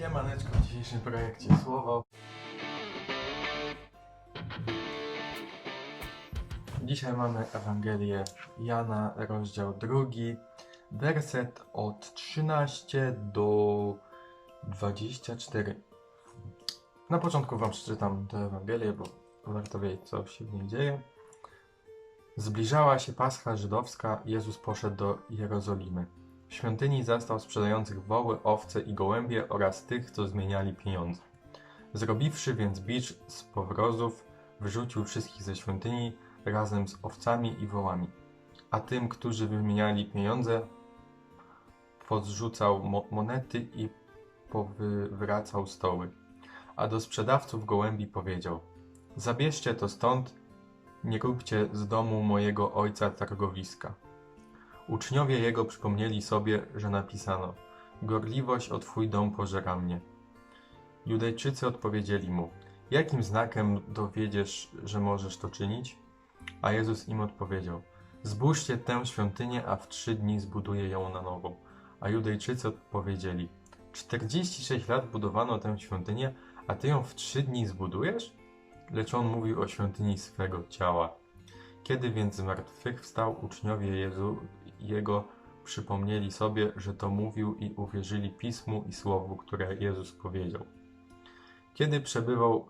Siemaneczko w dzisiejszym projekcie Słowo. Dzisiaj mamy Ewangelię Jana, rozdział drugi, werset od 13 do 24. Na początku Wam przeczytam tę Ewangelię, bo warto wiedzieć, co się w niej dzieje. Zbliżała się Pascha żydowska, Jezus poszedł do Jerozolimy. W świątyni zastał sprzedających woły, owce i gołębie oraz tych, co zmieniali pieniądze. Zrobiwszy więc bicz z powrozów, wyrzucił wszystkich ze świątyni razem z owcami i wołami. A tym, którzy wymieniali pieniądze, pozrzucał mo- monety i powywracał stoły. A do sprzedawców gołębi powiedział: Zabierzcie to stąd, nie róbcie z domu mojego ojca targowiska. Uczniowie jego przypomnieli sobie, że napisano: Gorliwość o twój dom pożera mnie. Judejczycy odpowiedzieli mu: Jakim znakiem dowiedziesz, że możesz to czynić? A Jezus im odpowiedział: Zbóżcie tę świątynię, a w trzy dni zbuduję ją na nowo. A Judejczycy odpowiedzieli: 46 lat budowano tę świątynię, a ty ją w trzy dni zbudujesz? Lecz on mówił o świątyni swego ciała. Kiedy więc zmartwychwstał, uczniowie Jezu, Jego przypomnieli sobie, że to mówił i uwierzyli Pismu i Słowu, które Jezus powiedział. Kiedy przebywał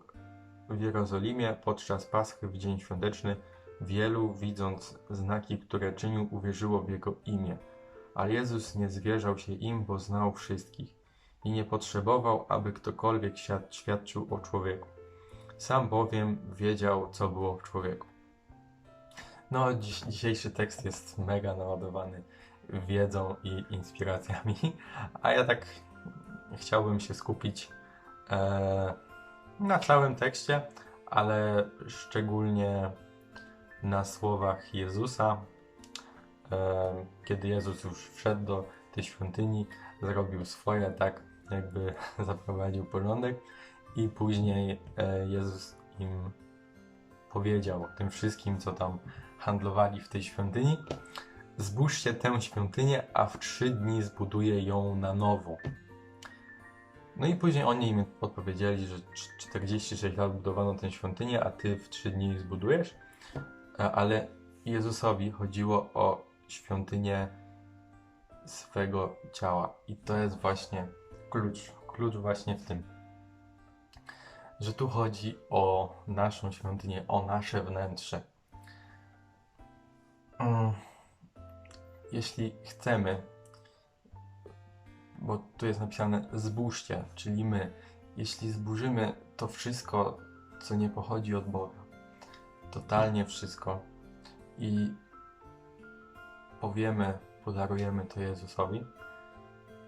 w Jerozolimie podczas Paschy w dzień świąteczny, wielu, widząc znaki, które czynił, uwierzyło w Jego imię. Ale Jezus nie zwierzał się im, bo znał wszystkich i nie potrzebował, aby ktokolwiek świad- świadczył o człowieku. Sam bowiem wiedział, co było w człowieku. No, dziś, dzisiejszy tekst jest mega naładowany wiedzą i inspiracjami, a ja tak chciałbym się skupić e, na całym tekście, ale szczególnie na słowach Jezusa. E, kiedy Jezus już wszedł do tej świątyni, zrobił swoje, tak jakby zaprowadził porządek i później e, Jezus im powiedział tym wszystkim, co tam handlowali w tej świątyni. Zbóżcie tę świątynię, a w trzy dni zbuduję ją na nowo. No i później oni im odpowiedzieli, że cz- 46 lat budowano tę świątynię, a ty w trzy dni zbudujesz. Ale Jezusowi chodziło o świątynię swego ciała. I to jest właśnie klucz. Klucz właśnie w tym, że tu chodzi o naszą świątynię, o nasze wnętrze. Mm, Jeśli chcemy, bo tu jest napisane zbóżcie, czyli my, jeśli zburzymy to wszystko, co nie pochodzi od Boga, totalnie wszystko i powiemy, podarujemy to Jezusowi,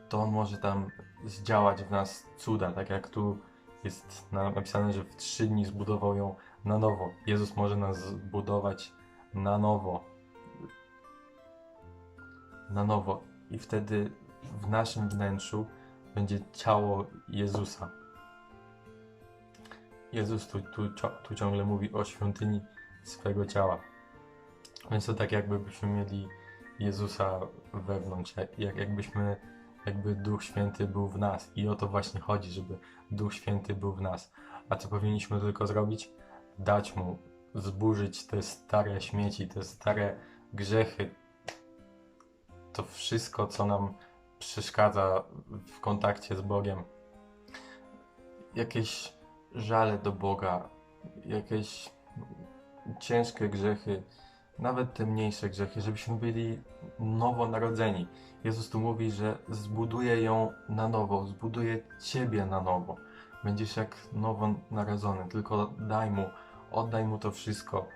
to On może tam zdziałać w nas cuda, tak jak tu jest na- napisane, że w trzy dni zbudował ją na nowo. Jezus może nas zbudować na nowo. Na nowo. I wtedy w naszym wnętrzu będzie ciało Jezusa. Jezus tu, tu, tu ciągle mówi o świątyni swego ciała. Więc to tak jakbyśmy mieli Jezusa wewnątrz, jak jakbyśmy, jakby Duch Święty był w nas. I o to właśnie chodzi, żeby Duch Święty był w nas. A co powinniśmy tylko zrobić? Dać Mu zburzyć te stare śmieci, te stare grzechy, to wszystko, co nam przeszkadza w kontakcie z Bogiem. Jakieś żale do Boga, jakieś ciężkie grzechy, nawet te mniejsze grzechy, żebyśmy byli nowonarodzeni. Jezus tu mówi, że zbuduje ją na nowo, zbuduje Ciebie na nowo. Będziesz jak nowonarodzony, tylko daj Mu, oddaj Mu to wszystko.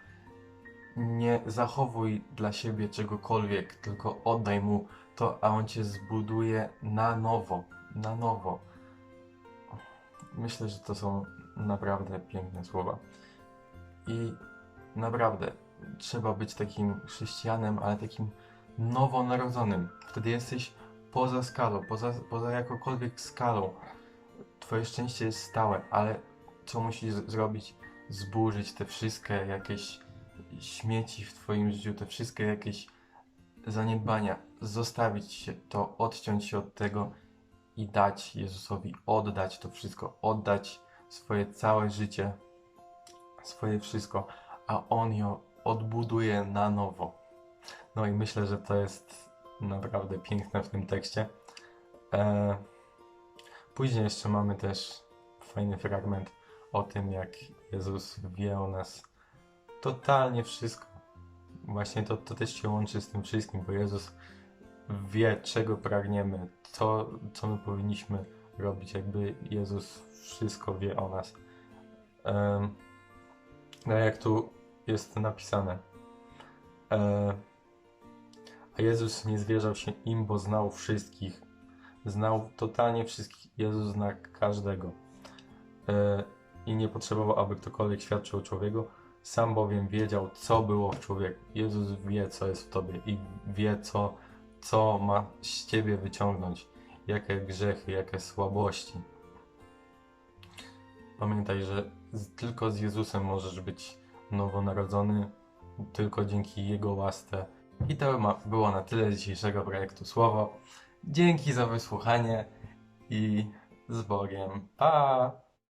Nie zachowuj dla siebie czegokolwiek, tylko oddaj Mu to, a On Cię zbuduje na nowo, na nowo. Myślę, że to są naprawdę piękne słowa. I naprawdę trzeba być takim chrześcijanem, ale takim nowonarodzonym. Wtedy jesteś poza skalą, poza, poza jakąkolwiek skalą. Twoje szczęście jest stałe, ale co musisz zrobić? Zburzyć te wszystkie jakieś śmieci w Twoim życiu, te wszystkie jakieś zaniedbania, zostawić się to, odciąć się od tego i dać Jezusowi, oddać to wszystko, oddać swoje całe życie, swoje wszystko, a On ją odbuduje na nowo. No i myślę, że to jest naprawdę piękne w tym tekście. E, później jeszcze mamy też fajny fragment o tym, jak Jezus wie o nas totalnie wszystko. Właśnie to, to też się łączy z tym wszystkim, bo Jezus wie, czego pragniemy, co, co my powinniśmy robić. Jakby Jezus wszystko wie o nas. Em, no jak tu jest napisane. E, a Jezus nie zwierzał się im, bo znał wszystkich. Znał totalnie wszystkich. Jezus zna każdego. E, I nie potrzebował, aby ktokolwiek świadczył o człowieku. Sam bowiem wiedział, co było w człowieku. Jezus wie, co jest w tobie i wie, co, co ma z ciebie wyciągnąć. Jakie grzechy, jakie słabości. Pamiętaj, że tylko z Jezusem możesz być nowonarodzony, tylko dzięki Jego łasce. I to było na tyle dzisiejszego projektu Słowo. Dzięki za wysłuchanie i z Bogiem. Pa!